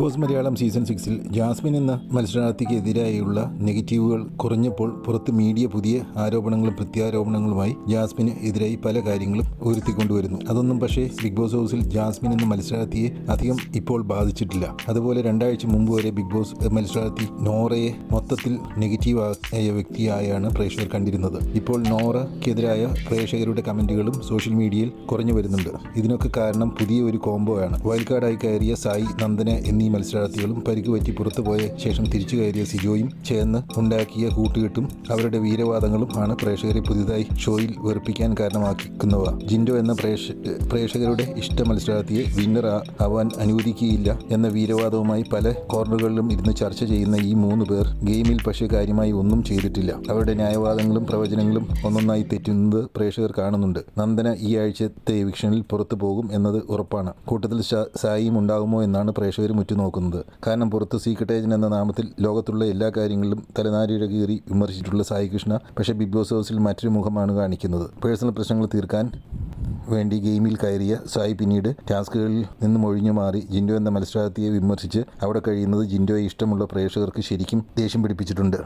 Boss Malayalam season സിക്സിൽ Jasmine എന്ന മത്സരാർത്ഥിക്കെതിരായുള്ള നെഗറ്റീവുകൾ കുറഞ്ഞപ്പോൾ പുറത്ത് മീഡിയ പുതിയ ആരോപണങ്ങളും പ്രത്യാരോപണങ്ങളുമായി ജാസ്മിന് എതിരായി പല കാര്യങ്ങളും ഉയർത്തിക്കൊണ്ടുവരുന്നു. അതൊന്നും പക്ഷേ ബിഗ് ബോസ് ഹൗസിൽ ജാസ്മിൻ എന്ന മത്സരാർത്ഥിയെ അധികം ഇപ്പോൾ ബാധിച്ചിട്ടില്ല. അതുപോലെ രണ്ടാഴ്ച മുമ്പ് വരെ ബിഗ് ബോസ് മത്സരാർത്ഥി നോറയെ മൊത്തത്തിൽ നെഗറ്റീവ് ആയ വ്യക്തിയായാണ് പ്രേക്ഷകർ കണ്ടിരുന്നത്. ഇപ്പോൾ നോറയ്ക്കെതിരായ പ്രേക്ഷകരുടെ കമന്റുകളും സോഷ്യൽ മീഡിയയിൽ കുറഞ്ഞു വരുന്നുണ്ട്. ഇതിനൊക്കെ കാരണം പുതിയ ഒരു കോംബോ ആണ് കാർഡായി കയറിയ സായി നന്ദന എന്നീ മത്സരാർത്ഥികളും പരിക്ക് പറ്റി പുറത്തു പോയ ശേഷം തിരിച്ചു കയറിയ സിജോയും ചേർന്ന് ഉണ്ടാക്കിയ കൂട്ടുകെട്ടും അവരുടെ വീരവാദങ്ങളും ആണ് പ്രേക്ഷകരെ പുതിയതായി ഷോയിൽ വെറുപ്പിക്കാൻ കാരണമാക്കുന്നവ ജിൻഡോ എന്ന പ്രേക്ഷ പ്രേക്ഷകരുടെ ഇഷ്ട മത്സരാർത്ഥിയെ വിന്നർ ആവാൻ അനുവദിക്കുകയില്ല എന്ന വീരവാദവുമായി പല കോർണറുകളിലും ഇരുന്ന് ചർച്ച ചെയ്യുന്ന ഈ മൂന്ന് പേർ ഗെയിമിൽ പക്ഷേ കാര്യമായി ഒന്നും ചെയ്തിട്ടില്ല. അവരുടെ ന്യായവാദങ്ങളും പ്രവചനങ്ങളും ഒന്നൊന്നായി തെറ്റുന്നത് പ്രേക്ഷകർ കാണുന്നുണ്ട്. നന്ദന ഈ ആഴ്ചത്തെ എവിക്ഷനിൽ പുറത്തു പോകും എന്നത് ഉറപ്പാണ്. കൂട്ടത്തിൽ സായിയും ഉണ്ടാകുമോ എന്നാണ് പ്രേക്ഷകർ ഉറ്റുനോക്കുന്നത് കാരണം പുറത്ത് സീക്രട്ടേജൻ എന്ന നാമത്തിൽ ലോകത്തുള്ള എല്ലാ കാര്യങ്ങളിലും തലനാരിഴ കീറി വിമർശിച്ചിട്ടുള്ള സായി കൃഷ്ണ പക്ഷേ ബിഗ് ബോസ് ഹൗസിൽ മറ്റൊരു മുഖമാണ് കാണിക്കുന്നത്. പേഴ്സണൽ പ്രശ്നങ്ങൾ തീർക്കാൻ വേണ്ടി ഗെയിമിൽ കയറിയ സായി പിന്നീട് ടാസ്കുകളിൽ നിന്നും ഒഴിഞ്ഞു മാറി ജിൻഡോ എന്ന മത്സരാർത്ഥിയെ വിമർശിച്ച് അവിടെ കഴിയുന്നത് ജിൻഡോയെ ഇഷ്ടമുള്ള പ്രേക്ഷകർക്ക് ശരിക്കും ദേഷ്യം പിടിപ്പിച്ചിട്ടുണ്ട്.